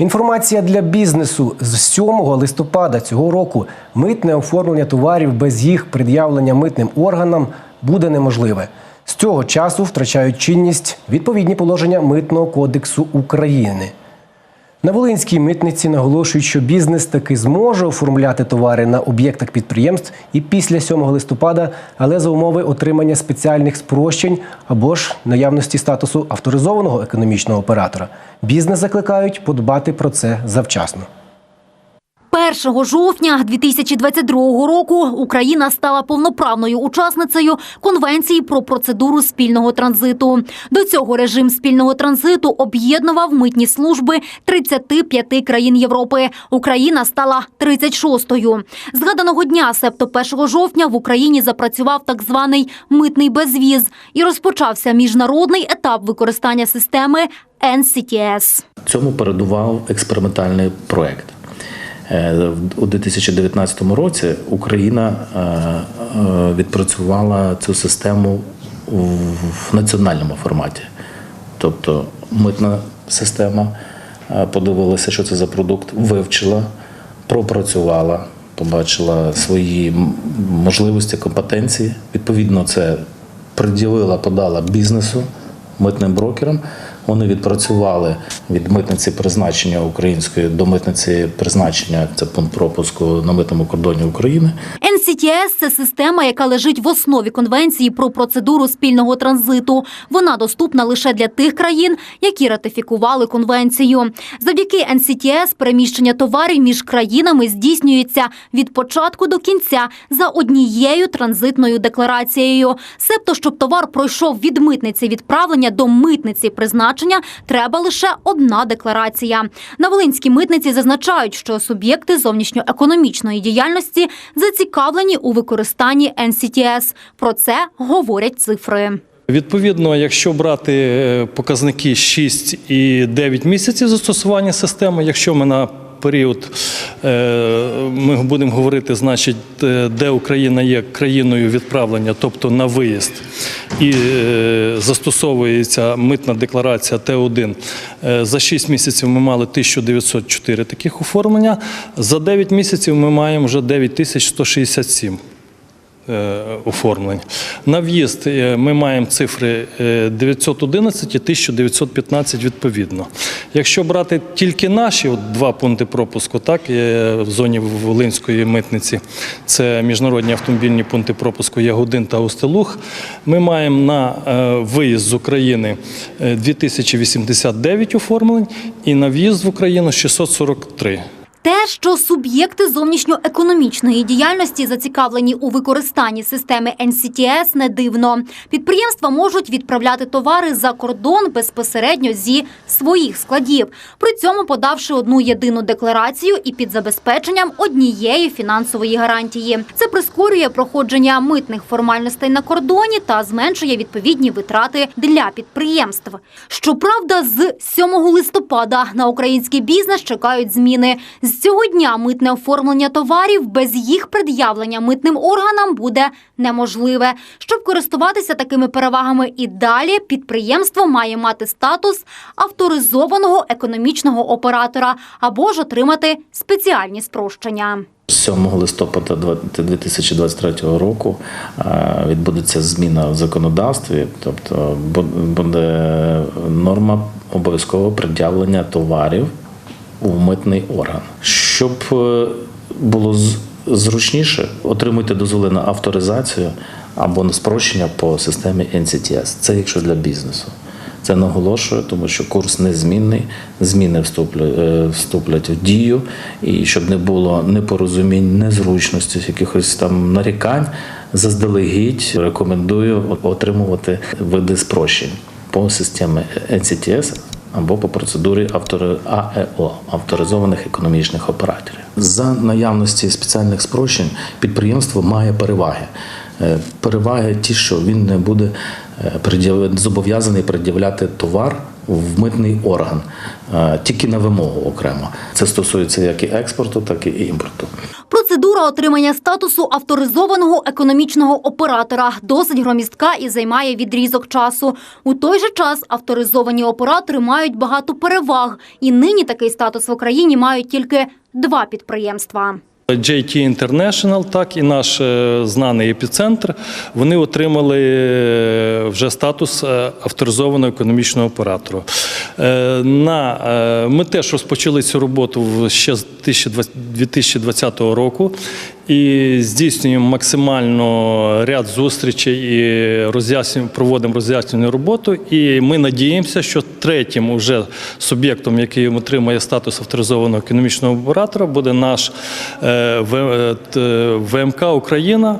Інформація для бізнесу з 7 листопада цього року митне оформлення товарів без їх пред'явлення митним органам буде неможливе. З цього часу втрачають чинність відповідні положення Митного кодексу України. На Волинській митниці наголошують, що бізнес таки зможе оформляти товари на об'єктах підприємств і після 7 листопада, але за умови отримання спеціальних спрощень або ж наявності статусу авторизованого економічного оператора. Бізнес закликають подбати про це завчасно. 1 жовтня 2022 року Україна стала повноправною учасницею Конвенції про процедуру спільного транзиту. До цього режим спільного транзиту об'єднував митні служби 35 країн Європи. Україна стала 36-ю. Згаданого дня, себто 1 жовтня, в Україні запрацював так званий митний безвіз і розпочався міжнародний етап використання системи NCTS. Цьому передував експериментальний проект. Е, У 2019 році Україна е, е, відпрацювала цю систему в національному форматі. Тобто митна система подивилася, що це за продукт, вивчила, пропрацювала, побачила свої можливості, компетенції. Відповідно, це приділила, подала бізнесу, митним брокерам. Вони відпрацювали від митниці призначення української до митниці призначення це пункт пропуску на митному кордоні України. NCTS – це система, яка лежить в основі конвенції про процедуру спільного транзиту. Вона доступна лише для тих країн, які ратифікували конвенцію. Завдяки NCTS переміщення товарів між країнами здійснюється від початку до кінця за однією транзитною декларацією. Себто, щоб товар пройшов від митниці відправлення до митниці призначення, треба лише одна декларація. На Волинській митниці зазначають, що суб'єкти зовнішньоекономічної діяльності зацікавлені у використанні NCTS. Про це говорять цифри. Відповідно, якщо брати е, показники 6 і 9 місяців застосування системи, якщо ми на період ми будемо говорити, значить, е, де Україна є країною відправлення, тобто на виїзд, і е, застосовується митна декларація Т1. е, За 6 місяців ми мали 1904 таких оформлення. За 9 місяців ми маємо вже 9167 е, оформлень. На в'їзд е, ми маємо цифри е, 911 і 1915 відповідно. Якщо брати тільки наші от два пункти пропуску, так е, в зоні Волинської митниці, це міжнародні автомобільні пункти пропуску Ягодин та Устилух, ми маємо на е, виїзд з України е, 2089 оформлень і на в'їзд в Україну 643. Те, що суб'єкти зовнішньоекономічної діяльності зацікавлені у використанні системи NCTS, не дивно. Підприємства можуть відправляти товари за кордон безпосередньо зі своїх складів, при цьому подавши одну єдину декларацію і під забезпеченням однієї фінансової гарантії. Це прискорює проходження митних формальностей на кордоні та зменшує відповідні витрати для підприємств. Щоправда, з 7 листопада на український бізнес чекають зміни. З цього дня митне оформлення товарів без їх пред'явлення митним органам буде неможливе. Щоб користуватися такими перевагами і далі, підприємство має мати статус авторизованого економічного оператора або ж отримати спеціальні спрощення. 7 листопада 2023 року е, відбудеться зміна в законодавстві, тобто бу- буде норма обов'язкового пред'явлення товарів у митний орган. Щоб е, було зручніше, отримуйте дозволи авторизацію або на спрощення по системі NCTS. Це якщо для бізнесу. Це наголошую, тому що курс незмінний, зміни вступлять, вступлять в дію, і щоб не було непорозумінь, незручності, якихось там нарікань, заздалегідь рекомендую отримувати види спрощень по системі NCTS або по процедурі АЕО авторизованих економічних операторів. За наявності спеціальних спрощень підприємство має переваги. Е, Переваги ті, що він не буде е, зобов'язаний пред'являти товар в митний орган е, тільки на вимогу окремо. Це стосується як і експорту, так і імпорту. Процедура отримання статусу авторизованого економічного оператора досить громістка і займає відрізок часу. У той же час авторизовані оператори мають багато переваг, і нині такий статус в Україні мають тільки два підприємства. JT International, так і наш е, знаний епіцентр, вони отримали е, вже статус е, авторизованого економічного оператора. На, ми теж розпочали цю роботу ще з 2020 2020 року і здійснюємо максимально ряд зустрічей і роз'яснюємо, проводимо роз'яснювальну роботу. І ми надіємося, що третім уже суб'єктом, який отримає статус авторизованого економічного оператора, буде наш е, В- е, ВМК Україна,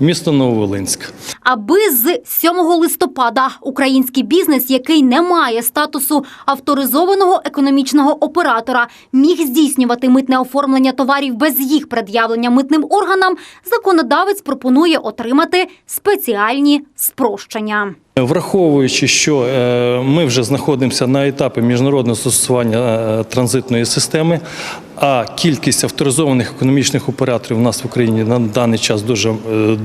місто Нововолинськ. Аби з 7 листопада український бізнес, який не має статусу авторизованого економічного оператора, міг здійснювати митне оформлення товарів без їх пред'явлення митним органам, законодавець пропонує отримати спеціальні спрощення. Враховуючи, що е, ми вже знаходимося на етапі міжнародного застосування е, транзитної системи, а кількість авторизованих економічних операторів у нас в Україні на даний час дуже, е,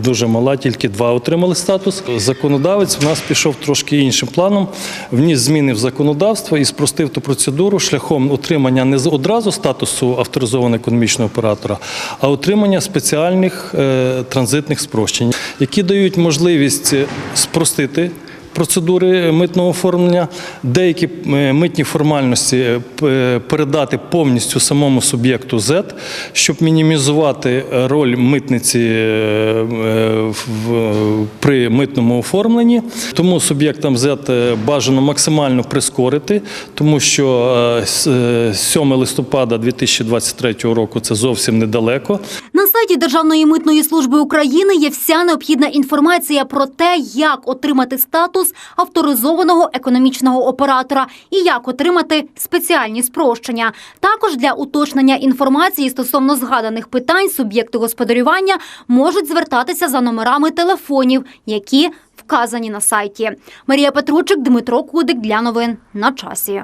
дуже мала, тільки два отримали статус. Законодавець в нас пішов трошки іншим планом, вніс зміни в законодавство і спростив ту процедуру шляхом отримання не одразу статусу авторизованого економічного оператора, а отримання спеціальних транзитних спрощень, які дають можливість е, спростити процедури митного оформлення, деякі е, митні формальності е, передати повністю самому суб'єкту Z, щоб мінімізувати роль митниці при митному оформленні. Тому суб'єктам Z бажано максимально прискорити, тому що е, с- е, 7 листопада 2023 року це зовсім недалеко. Сайті Державної митної служби України є вся необхідна інформація про те, як отримати статус авторизованого економічного оператора і як отримати спеціальні спрощення. Також для уточнення інформації стосовно згаданих питань суб'єкти господарювання можуть звертатися за номерами телефонів, які вказані на сайті. Марія Петручик, Дмитро Кудик для новин на часі.